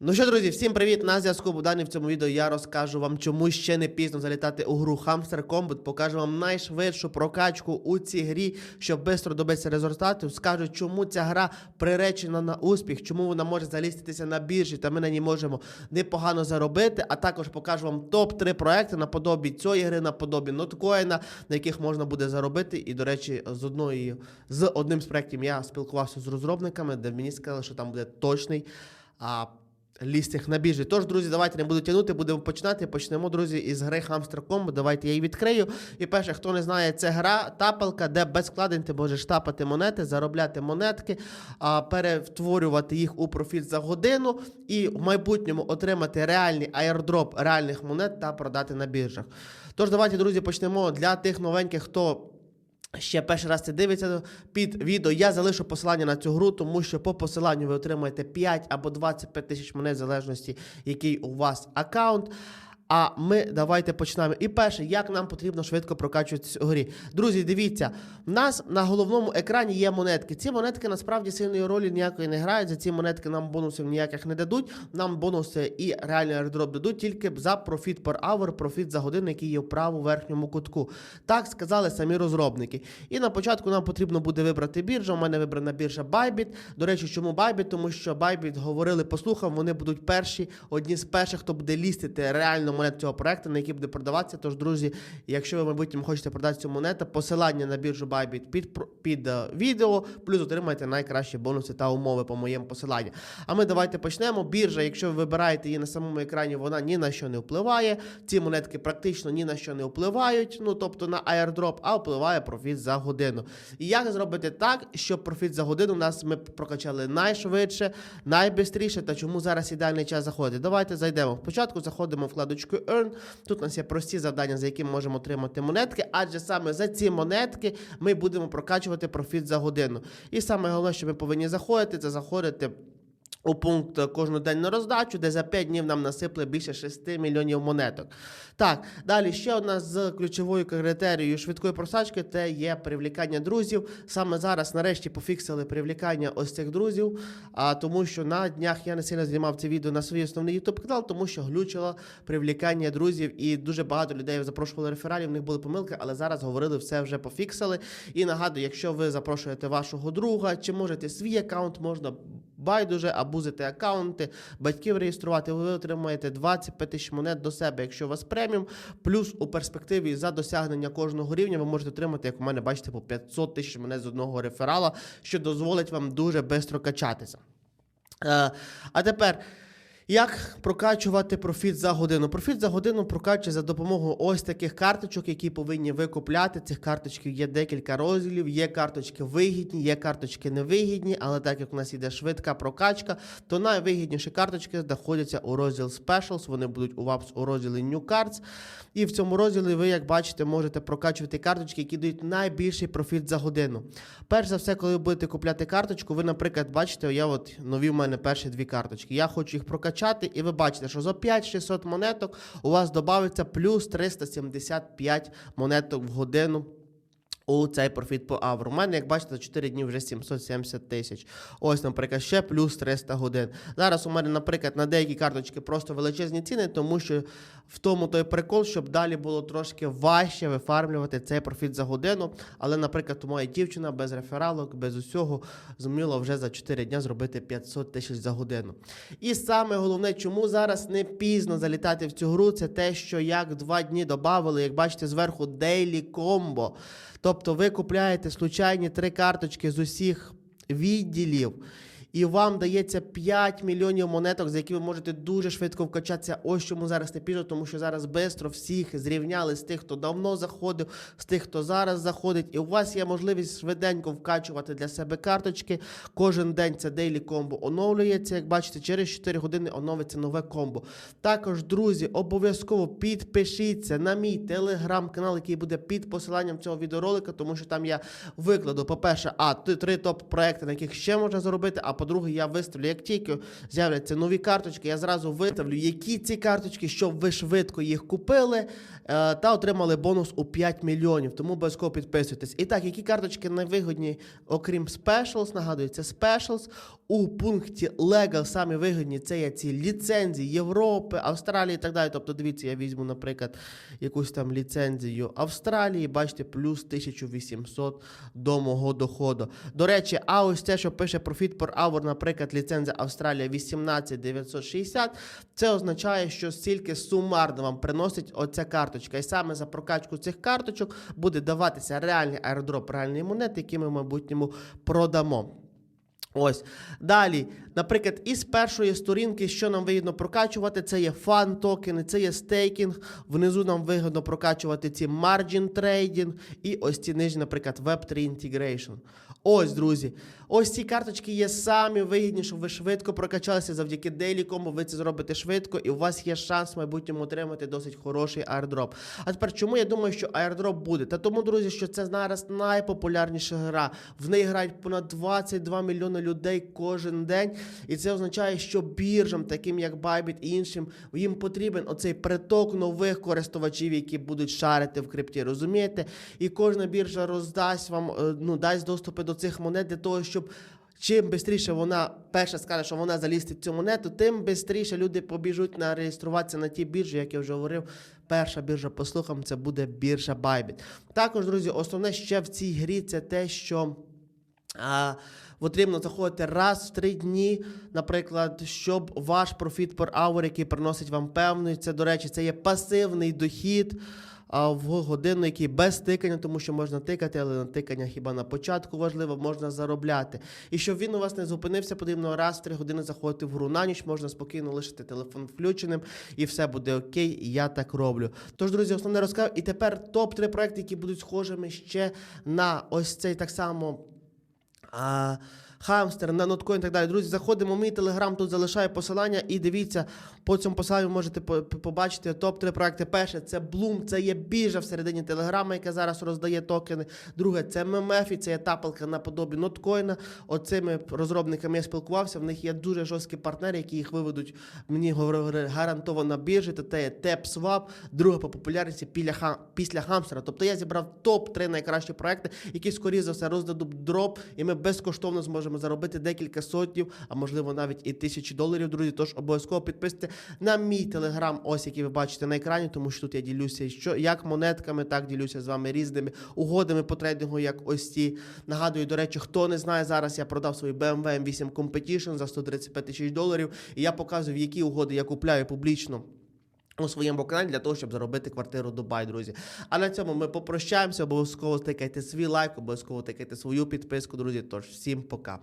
Ну що, друзі, всім привіт! На зв'язку Богдан і в цьому відео я розкажу вам, чому ще не пізно залітати у гру Hamster Combat. Покажу вам найшвидшу прокачку у цій грі, щоб швидко добитися результатів. Скажу, чому ця гра приречена на успіх, чому вона може заліститися на біржі, та ми на ній можемо непогано заробити. А також покажу вам топ-3 проекти наподобі цієї гри, наподобі ноткоїна, на яких можна буде заробити. І, до речі, з одної з одним з проєктів я спілкувався з розробниками, де мені сказали, що там буде точний. А лістинг на біржі. Тож, друзі, давайте не буду тягнути, будемо починати. Почнемо, друзі, із гри Hamster Combo. Давайте я її відкрию. І перше, хто не знає, це гра тапалка, де без вкладень ти можеш тапати монети, заробляти монетки, перетворювати їх у профіт за годину і в майбутньому отримати реальний аірдроп реальних монет та продати на біржах. Тож, давайте, друзі, почнемо для тих новеньких, хто. Ще перший раз це дивиться під відео. Я залишу посилання на цю гру, тому що по посиланню ви отримаєте 5 або 25 тисяч монет, в залежності, який у вас аккаунт. А ми давайте почнемо. І перше, як нам потрібно швидко прокачуватися у грі. Друзі, дивіться, в нас на головному екрані є монетки. Ці монетки насправді сильної ролі ніякої не грають. За ці монетки нам бонусів ніяких не дадуть. Нам бонуси і реальний airdrop дадуть тільки за профіт per hour, профіт за годину, який є в праву верхньому кутку. Так сказали самі розробники. І на початку нам потрібно буде вибрати біржу. У мене вибрана біржа Bybit. До речі, чому Bybit? Тому що Bybit говорили, послухав, вони будуть перші, одні з перших, хто буде лістити реально монет цього проекту, на який буде продаватися. Тож, друзі, якщо ви в хочете продати цю монету, посилання на біржу Bybit під, під е, відео, плюс отримаєте найкращі бонуси та умови по моєму посиланню. А ми давайте почнемо. Біржа, якщо ви вибираєте її на самому екрані, вона ні на що не впливає. Ці монетки практично ні на що не впливають, ну тобто на airdrop, а впливає профіт за годину. І як зробити так, щоб профіт за годину у нас ми прокачали найшвидше, найбистріше, та чому зараз ідеальний час заходити? Давайте зайдемо. Спочатку заходимо в вкладочку Earn. Тут у нас є прості завдання, за які ми можемо отримати монетки, адже саме за ці монетки ми будемо прокачувати профіт за годину. І саме головне, що ми повинні заходити, це заходити. У пункт кожну день на роздачу, де за 5 днів нам насипли більше 6 мільйонів монеток. Так, далі ще одна з ключовою критерією швидкої просачки це є привлікання друзів. Саме зараз, нарешті, пофіксили привлікання ось цих друзів. А тому, що на днях я не сильно знімав це відео на свій основний YouTube канал, тому що глючило привлікання друзів, і дуже багато людей запрошували рефералів, в них були помилки, але зараз говорили, все вже пофіксили. І нагадую, якщо ви запрошуєте вашого друга, чи можете свій аккаунт, можна байдуже абузити аккаунти, батьків реєструвати, ви отримаєте 25 тисяч монет до себе, якщо у вас преміум. Плюс у перспективі за досягнення кожного рівня ви можете отримати, як у мене, бачите, по 500 тисяч монет з одного реферала, що дозволить вам дуже швидко качатися. Е, а тепер. Як прокачувати профіт за годину? Профіт за годину прокачує за допомогою ось таких карточок, які повинні ви купляти. Цих карточків є декілька розділів. Є карточки вигідні, є карточки невигідні, але так як у нас іде швидка прокачка, то найвигідніші карточки знаходяться у розділ Specials. Вони будуть у вас у розділі New Cards. І в цьому розділі ви, як бачите, можете прокачувати карточки, які дають найбільший профіт за годину. Перш за все, коли ви будете купляти карточку, ви, наприклад, бачите, я от нові в мене перші дві карточки. Я хочу їх прокачати, і ви бачите, що за 5-600 монеток у вас додається плюс 375 монеток в годину. У цей профіт по авру. У мене, як бачите, за 4 дні вже 770 тисяч. Ось, наприклад, ще плюс 300 годин. Зараз у мене, наприклад, на деякі карточки просто величезні ціни, тому що в тому той прикол, щоб далі було трошки важче вифармлювати цей профіт за годину. Але, наприклад, моя дівчина без рефералок, без усього зуміла вже за 4 дні зробити 500 тисяч за годину. І саме головне, чому зараз не пізно залітати в цю гру, це те, що як два дні додавали, як бачите, зверху Daily Combo. Тобто ви купляєте случайні три карточки з усіх відділів. І вам дається 5 мільйонів монеток, за які ви можете дуже швидко вкачатися. Ось чому зараз не пізно, тому що зараз швидко всіх зрівняли з тих, хто давно заходив, з тих, хто зараз заходить. І у вас є можливість швиденько вкачувати для себе карточки. Кожен день це дейлі комбо оновлюється. Як бачите, через 4 години оновиться нове комбо. Також, друзі, обов'язково підпишіться на мій телеграм-канал, який буде під посиланням цього відеоролика, тому що там я викладу, по-перше, а три топ-проекти, на яких ще можна заробити, а по по-друге, я виставлю, як тільки з'являться нові карточки, я зразу виставлю, які ці карточки, щоб ви швидко їх купили е, та отримали бонус у 5 мільйонів. Тому обов'язково підписуйтесь. І так, які карточки найвигідні, окрім Specials, нагадую, це Specials. У пункті Legal самі вигідні це є ці ліцензії Європи, Австралії і так далі. Тобто, дивіться, я візьму, наприклад, якусь там ліцензію Австралії, бачите, плюс 1800 до мого доходу. До речі, а ось те, що пише Profit per hour, наприклад, ліцензія Австралія 18960, це означає, що стільки сумарно вам приносить оця карточка. І саме за прокачку цих карточок буде даватися реальний аеродроп реальний монети, які ми в майбутньому продамо. Ось. Далі, наприклад, із першої сторінки, що нам вигідно прокачувати, це є фан токени, це є стейкінг. Внизу нам вигідно прокачувати ці margin trading і ось ці нижні, наприклад, Web3 Integration. Ось, друзі. Ось ці карточки є самі вигідні, щоб ви швидко прокачалися завдяки дейлікому. Ви це зробите швидко, і у вас є шанс в майбутньому отримати досить хороший аірдроп. А тепер чому я думаю, що аірдроп буде? Та тому, друзі, що це зараз найпопулярніша гра. В неї грають понад 22 мільйони людей кожен день. І це означає, що біржам, таким як Bybit і іншим, їм потрібен оцей приток нових користувачів, які будуть шарити в крипті. Розумієте? І кожна біржа роздасть вам, е, ну дасть доступи до цих монет для того, щоб. Чим швидше вона перша скаже, що вона залістить цю монету, тим швидше люди побіжуть на реєструватися на ті біржі, як я вже говорив. Перша біржа по слухам це буде біржа Bybit. Також, друзі, основне ще в цій грі це те, що. Потрібно заходити раз в три дні, наприклад, щоб ваш профіт per hour, який приносить вам певний, це, до речі, це є пасивний дохід в годину, який без тикання, тому що можна тикати, але на тикання хіба на початку важливо, можна заробляти. І щоб він у вас не зупинився, потрібно раз в три години заходити в гру на ніч, можна спокійно лишити телефон включеним, і все буде окей. Я так роблю. Тож, друзі, основне розказав. І тепер топ-3 проекти, які будуть схожими ще на ось цей так само. А, Хамстер, на ноткоін і так далі. Друзі, заходимо в мій телеграм, тут залишаю посилання і дивіться, по цьому посиланню можете по- по- побачити топ-3 проекти. Перше, це Bloom, це є біржа всередині телеграма, яка зараз роздає токени. Друге, це MMF, це є тапалка наподобі ноткоїна. Оцими розробниками я спілкувався. В них є дуже жорсткі партнери, які їх виведуть. Мені говорили гарантовано на. Та це є TapSwap, друга по популярності після Хамстера. Тобто я зібрав топ-3 найкращі проекти, які скоріше за все роздадуть дроп, і ми безкоштовно зможемо заробити декілька сотнів, а можливо навіть і тисячі доларів, друзі. Тож обов'язково підписуйте на мій телеграм, ось який ви бачите на екрані, тому що тут я ділюся що як монетками, так ділюся з вами різними угодами по трейдингу, як ось ці. Нагадую, до речі, хто не знає, зараз я продав свій BMW M8 Competition за 135 тисяч доларів, і я показую, які угоди я купляю публічно. У своєму каналі для того, щоб заробити квартиру Дубай, друзі. А на цьому ми попрощаємося. Обов'язково тикайте свій лайк, обов'язково тикайте свою підписку, друзі. Тож всім пока.